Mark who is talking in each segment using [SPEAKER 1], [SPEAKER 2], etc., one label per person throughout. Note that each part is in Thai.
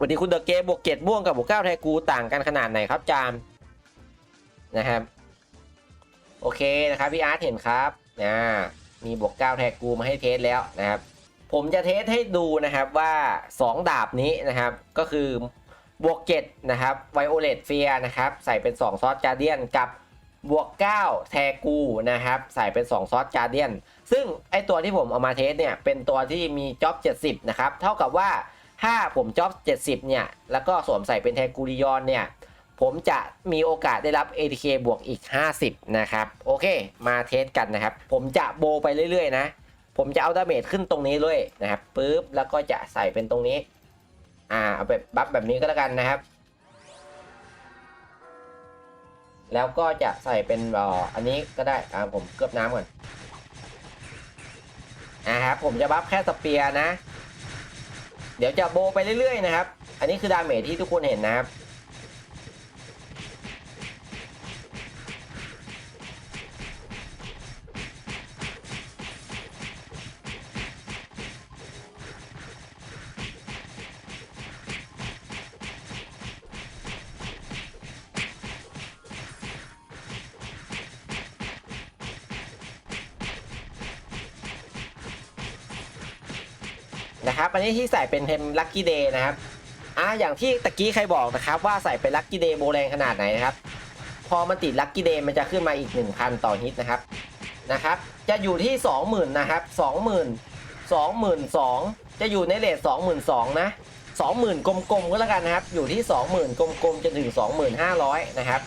[SPEAKER 1] สวัสดีคุณเดอะเกมบวกเกตม่วงกับบวกเก้าแทกูต่างกันขนาดไหนครับจามนะครับ โอเคนะครับพี่อาร์ตเห็นครับนะมีบวกเก้าแทกูมาให้เทสแล้วนะครับ ผมจะเทสให้ดูนะครับว่า 2 ดาบนี้นะครับ ก็คือบวกเกตนะครับไวโอเลตเฟียนะครับใส่เป็น 2 ซอสการเดียนกับบวก9แทกูนะครับ ใส่เป็น 2 ซอสการเดียนซึ่งไอตัวที่ผมเอามาเทสเนี่ย เป็นตัวที่มีจ็อบ 70 นะครับ เท่ากับว่า ถ้าผมจ็อบ70 เนี่ย แล้วก็สวมใส่เป็นแทกูริยอนเนี่ย ผมจะมีโอกาสได้รับ ATK บวกอีก 50 นะครับ โอเค มาเทสกันนะครับ ผมจะโบไปเรื่อยๆนะ ผมจะเอาดาเมจขึ้นตรงนี้เลยนะครับปุ๊บ แล้วก็จะใส่เป็นตรงนี้ อ่า เอาแบบบัฟแบบนี้ก็แล้วกันนะครับ แล้วก็จะใส่เป็นรออันนี้ก็ได้อ่าผมเกือบน้ำก่อน นะครับ ผมจะบัฟแค่สเปียร์นะ เดี๋ยวจะโบไปเรื่อยๆนะครับ อันนี้คือดาเมจที่ทุกคนเห็นนะครับ นะครับอันนี้ที่ใส่เป็นเทมลัคกี้เดย์นะครับอ่าอย่างที่ตะกี้ใครบอกนะครับว่าใส่เป็นลัคกี้เดย์โบแรงขนาดไหนนะครับ พอมันติดลัคกี้เดย์มันจะขึ้นมาอีก 1,000 ต่อฮิตนะครับนะครับ จะอยู่ที่ 20,000นะครับ20,000 22,000 จะอยู่ในเลท22,000นะ20,000 กลมๆก็แล้วกันนะครับ อยู่ที่ 20,000 กลมๆจนถึง 25,000นะครับ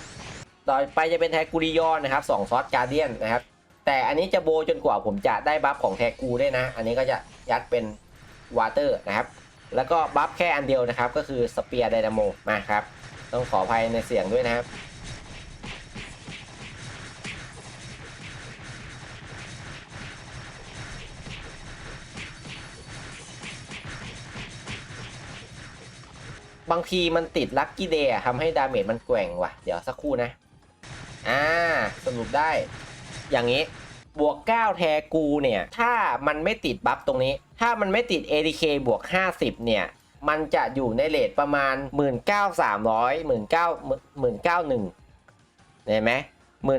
[SPEAKER 1] ต่อไปจะเป็นแทกูริยอนนะครับ2ซอสการเดียนนะครับ แต่อันนี้จะโบจนกว่าผมจะได้บัฟของแทกูได้วยนะ อันนี้ก็จะยัดเป็น วาเตอร์นะครับ แล้วก็บัฟแค่อันเดียวนะครับ ก็คือสเปียร์ไดนาโมมาครับ ต้องขออภัยในเสียงด้วยนะครับบางทีมันติดลัคกี้เดย์ทำให้ดาเมจมันแกว่งว่ะ เดี๋ยวสักครู่นะ อ่า สรุปได้ อย่างนี้ บวก 9 แทกูเนี่ย ถ้ามันไม่ติดบัฟตรงนี้ ถ้ามันไม่ติด ADK บวก 50 เนี่ย มันจะอยู่ในเลทประมาณ 19,300 19 19,100เห็นไหม19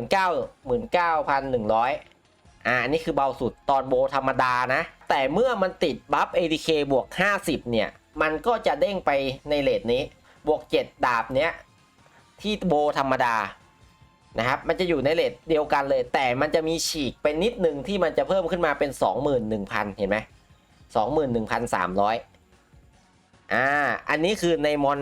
[SPEAKER 1] 19,100 อ่าอันนี้คือเบาสุดตอนโบธรรมดานะ แต่เมื่อมันติดบัฟ ADK บวก 50 เนี่ย มันก็จะเด้งไปในเลทนี้ บวก 7 ดาบเนี้ย ที่โบธรรมดา นะครับ มันจะอยู่ในเลทเดียวกันเลย แต่มันจะมีฉีกไปนิดนึงที่มันจะเพิ่มขึ้นมาเป็น 21,000 เห็นไหม21,300 อ่า อันนี้คือในมอน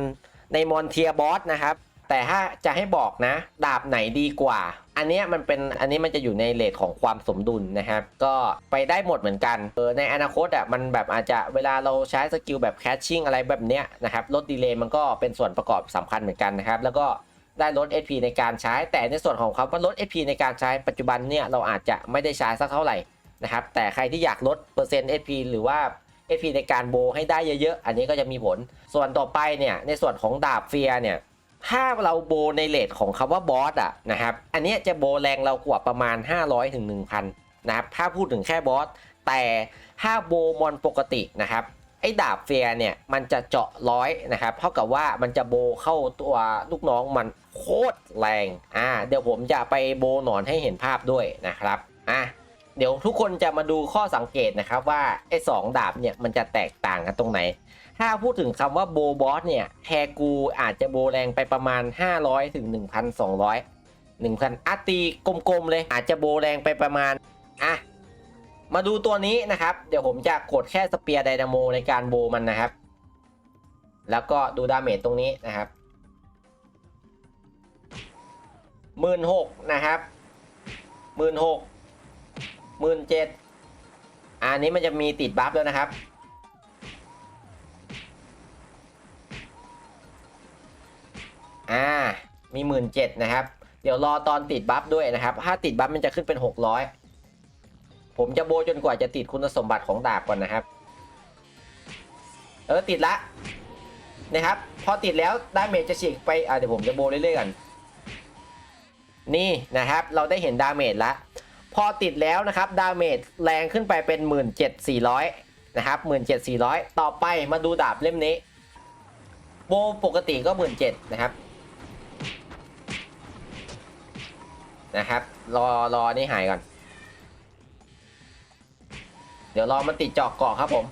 [SPEAKER 1] ในมอนเทียบอสนะครับ แต่ถ้าจะให้บอกนะ ดาบไหนดีกว่า อันนี้มันเป็น อันนี้มันจะอยู่ในเลทของความสมดุลนะครับ ก็ไปได้หมดเหมือนกัน เออ ในอนาคตอะ มันแบบอาจจะเวลาเราใช้สกิลแบบแคชชิ่งอะไรแบบเนี้ยนะครับ ลดดีเลย์มันก็เป็นส่วนประกอบสำคัญเหมือนกันนะครับ แล้วก็ ได้ลด HP ในการใช้ แต่ในส่วนของคำว่าลด HP ในการใช้ปัจจุบันเนี่ยเราอาจจะไม่ได้ใช้สักเท่าไหร่นะครับแต่ใครที่อยากลดเปอร์เซ็นต์ HP หรือว่า HP ในการโบให้ได้เยอะๆ อันนี้ก็จะมีผล ส่วนต่อไปเนี่ยในส่วนของดาบเฟียเนี่ยถ้าเราโบในเลทของคำว่าบอสอะนะครับอันนี้จะโบแรงเรากว่าประมาณ 500ถึง1,000นะครับถ้าพูดถึงแค่บอสแต่ถ้าโบมอนปกตินะครับ ไอ้ดาบเฟียเนี่ยมันจะเจาะร้อยนะครับเท่ากับว่ามันจะโบเข้าตัวลูกน้องมันโคตรแรงอ่าเดี๋ยวผมจะไปโบหนอนให้เห็นภาพด้วยนะครับอะเดี๋ยวทุกคนจะมาดูข้อสังเกตนะครับว่าไอ้สองดาบเนี่ยมันจะแตกต่างกันตรงไหน ถ้าพูดถึงคำว่าโบบอสเนี่ยแทกูอาจจะโบแรงไปประมาณ 500ถึง1,200 1,000อาตีกลมๆเลยอาจจะโบแรงไปประมาณอะ มาดูตัวนี้นะครับ เดี๋ยวผมจะกดแค่สเปียร์ไดนาโมในการโบมันนะครับ แล้วก็ดูดาเมจตรงนี้นะครับหมื่นหกนะครับหมื่นหกหมื่นเจ็ดอันนี้มันจะมีติดบัฟแล้วนะครับอ่ามีหมื่นเจ็ดนะครับ เดี๋ยวรอตอนติดบัฟด้วยนะครับ ถ้าติดบัฟมันจะขึ้นเป็นหกร้อย ผมจะโบจนกว่าจะติดคุณสมบัติของดาบก่อนนะครับ เออติดละนะครับ พอติดแล้วดาเมจจะฉีกไปอ่าเดี๋ยวผมจะโบเรื่อยๆกัน นี่นะครับเราได้เห็นดาเมจละพอติดแล้วนะครับดาเมจแรงขึ้นไปเป็น 17,400 นะครับ 17,400 ต่อไปมาดูดาบเล่มนี้ โบปกติก็หมื่นเจ็ดนะครับนะครับ รอรอนี่หายก่อน เดี๋ยวรอมันติดจอกเกาะครับผม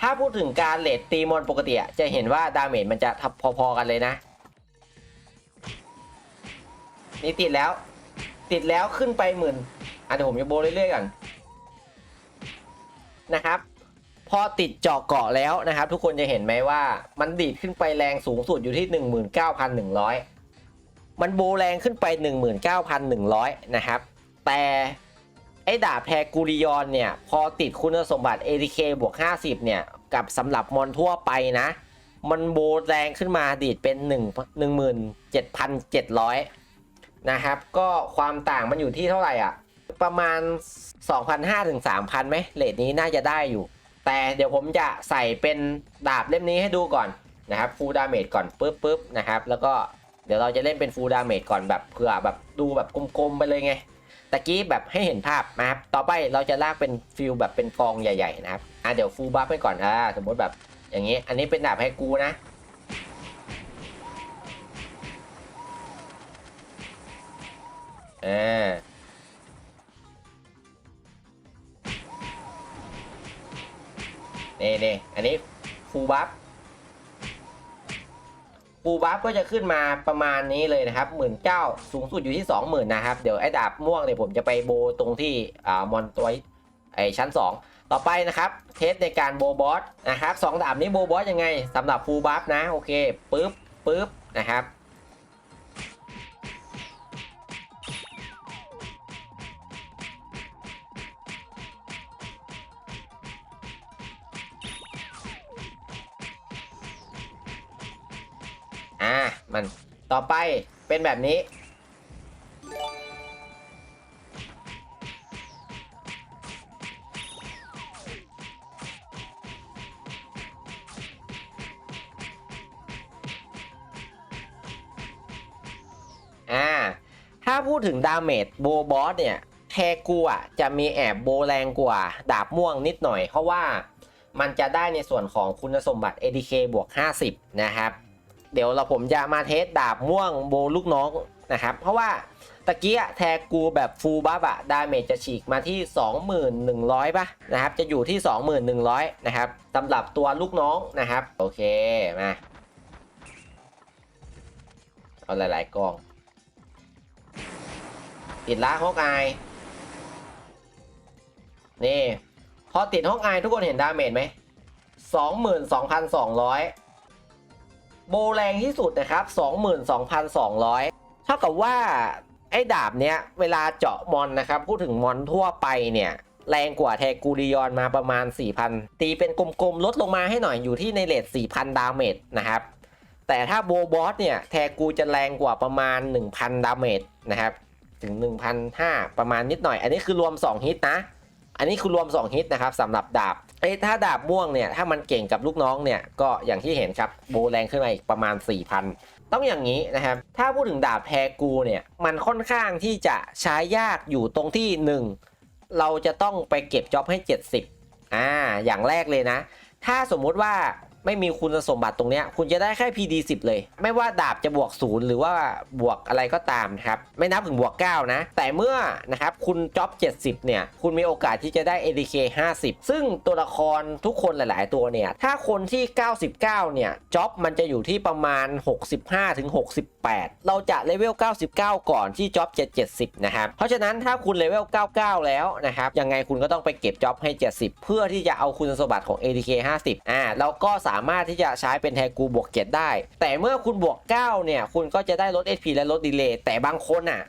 [SPEAKER 1] ถ้าพูดถึงการเลดตีมอนปกติจะเห็นว่าดาเมจมันจะทับพอๆกันเลยนะ นี่ติดแล้ว ติดแล้วขึ้นไปหมื่นอะเดี๋ยวผมจะโบเรื่อยๆก่อนนะครับ พอติดจาะเกาะแล้วนะครับ ทุกคนจะเห็นไหมว่ามันดีดขึ้นไปแรงสูงสุดอยู่ที่ 19,100 มันโบแรงขึ้นไป 19,100 นะครับแต่ ไอ้ดาบแพรกูริยอนเนี่ย พอติดคุณสมบัติ ATK บวก 50 เนี่ย กับสำหรับมอนทั่วไปนะ มันโบแรงขึ้นมาดีดเป็น 1 17,700 นะครับ ก็ความต่างมันอยู่ที่เท่าไหร่อะ ประมาณ 2,500ถึง3,000ไหมเลทนี้น่าจะได้อยู่ แต่เดี๋ยวผมจะใส่เป็นดาบเล่มนี้ให้ดูก่อนนะครับฟูลดาเมจก่อนปึ๊บปึ๊บนะครับ แล้วก็เดี๋ยวเราจะเล่นเป็นฟูลดาเมจก่อนแบบเผื่อแบบดูแบบกลมๆไปเลยไง ตะกี้แบบให้เห็นภาพนะครับ ต่อไปเราจะลากเป็นฟิลแบบเป็นกองใหญ่ ๆ นะครับ อะเดี๋ยวฟูลบัฟให้ก่อนอ่าสมมติแบบอย่างนี้ อันนี้เป็นดาบให้กูนะ อ่านี่นี่อันนี้ฟูลบัฟ ฟูบัฟก็จะขึ้นมาประมาณนี้เลยนะครับหมื่นเก้าสูงสุดอยู่ที่ 20,000นะครับเดี๋ยวไอ้ดาบม่วงเนี่ยผมจะไปโบตรงที่อ่ามอนตัวไอชั้น 2 ต่อไปนะครับเทสในการโบบอสนะครับสองดาบนี้โบบอสยังไงสำหรับฟูบัฟนะโอเคปึ๊บปึ๊บนะครับ มันต่อไปเป็นแบบนี้ อ่า ถ้าพูดถึงดาเมจโบบอสเนี่ยแทกูอะจะมีแอบโบแรงกว่า ดาบม่วงนิดหน่อย เพราะว่ามันจะได้ในส่วนของคุณสมบัติ ADK บวก 50 นะครับ เดี๋ยวเราผมจะมาเทสดาบม่วงโบลูกน้องนะครับ เพราะว่าตะกี้แทกูแบบฟูลบัฟอะดาเมจจะฉีกมาที่ 2100ป่ะนะครับ จะอยู่ที่ 2100 นะครับสำหรับตัวลูกน้องนะครับ โอเค มา เอาหลายๆกอง ติดละฮอกอายนี่ พอติดฮอกอายทุกคนเห็นดาเมจไหม 22,200 โบแรงที่สุดนะครับ 22,200 เท่ากับว่าไอ้ดาบเนี้ยเวลาเจาะมอนนะครับ พูดถึงมอนทั่วไปเนี่ย แรงกว่าแทกูริยอนมาประมาณ 4,000 ตีเป็นกลมๆ ลดลงมาให้หน่อยอยู่ที่ในเลท4,000 ดาเมจนะครับ แต่ถ้าโบบอสเนี่ย แทกูจะแรงกว่าประมาณ 1,000 ดาเมจนะครับ ถึง 1,500 ประมาณนิดหน่อย อันนี้คือรวม 2 ฮิตนะ อันนี้คือรวม 2 ฮิตนะครับสำหรับดาบ เอ้ถ้าดาบม่วงเนี่ยถ้ามันเก่งกับลูกน้องเนี่ยก็อย่างที่เห็นครับโบแรงขึ้นมาอีกประมาณ 4,000 ต้องอย่างนี้นะครับถ้าพูดถึงดาบแพรกูเนี่ยมันค่อนข้างที่จะใช้ยากอยู่ตรงที่ 1 เราจะต้องไปเก็บจ็อบให้ 70อ่าอย่างแรกเลยนะ ถ้าสมมุติว่า ไม่มีคุณสมบัติตรงเนี้ยคุณจะได้แค่ PD 10 เลย ไม่ว่าดาบจะบวก0หรือว่าบวกอะไรก็ตามนะครับ ไม่นับถึงบวก 9 นะ แต่เมื่อนะครับคุณจ็อบ 70 เนี่ย คุณมีโอกาสที่จะได้ ADK 50 ซึ่งตัวละครทุกคนหลาย ๆ ตัวเนี่ย ถ้าคนที่ 99 เนี่ยจ็อบมันจะอยู่ที่ประมาณ 65ถึง68 เราจะเลเวล 99 ก่อนที่จ็อบจะ70 นะครับ เพราะฉะนั้นถ้าคุณเลเวล 99 แล้วนะครับยังไงคุณก็ต้องไปเก็บจ็อบให้ 70 เพื่อที่จะเอาคุณสมบัติของ ADK 50 อ่าแล้วก็สาามารถที่จะใช้เป็นแทกูบวกเกียรติได้ แต่เมื่อคุณบวก 9 เนี่ย คุณก็จะได้ลด HP และลดดีเลย์แต่บางคนอะ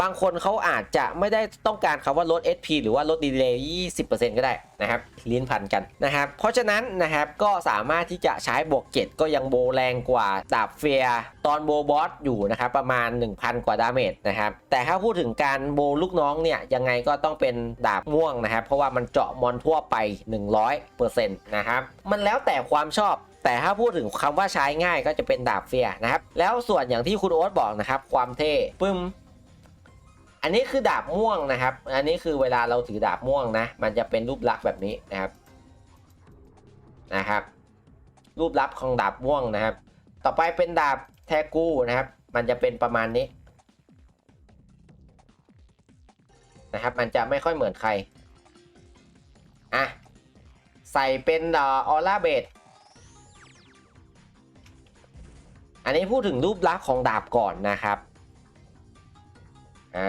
[SPEAKER 1] บางคนเขาอาจจะไม่ได้ต้องการคำว่าลด SP หรือว่าลดดีเลย์20%ก็ได้นะครับลิ้นพันกันนะครับ เพราะฉะนั้นนะครับก็สามารถที่จะใช้บวกเจ็ดก็ยังโบแรงกว่าดาบเฟียตอนโบบอสอยู่นะครับประมาณ 1,000 กว่าดาเมจนะครับแต่ถ้าพูดถึงการโบลูกน้องเนี่ยยังไงก็ต้องเป็นดาบม่วงนะครับ เพราะว่ามันเจาะมอนทั่วไป 100%นะครับมันแล้วแต่ความชอบแต่ถ้าพูดถึงคำว่าใช้ง่ายก็จะเป็นดาบเฟียนะครับ แล้วส่วนอย่างที่คุณโอ๊ตบอกนะครับ ความเท่ปึ้ม อันนี้คือดาบม่วงนะครับ อันนี้คือเวลาเราถือดาบม่วงนะ มันจะเป็นรูปลักษณ์แบบนี้นะครับ นะครับ รูปลับของดาบม่วงนะครับ ต่อไปเป็นดาบแทกูนะครับ มันจะเป็นประมาณนี้ นะครับ มันจะไม่ค่อยเหมือนใคร อะ ใส่เป็นออร่าเบดอันนี้พูดถึงรูปลักษณ์ของดาบก่อนนะครับ อ่า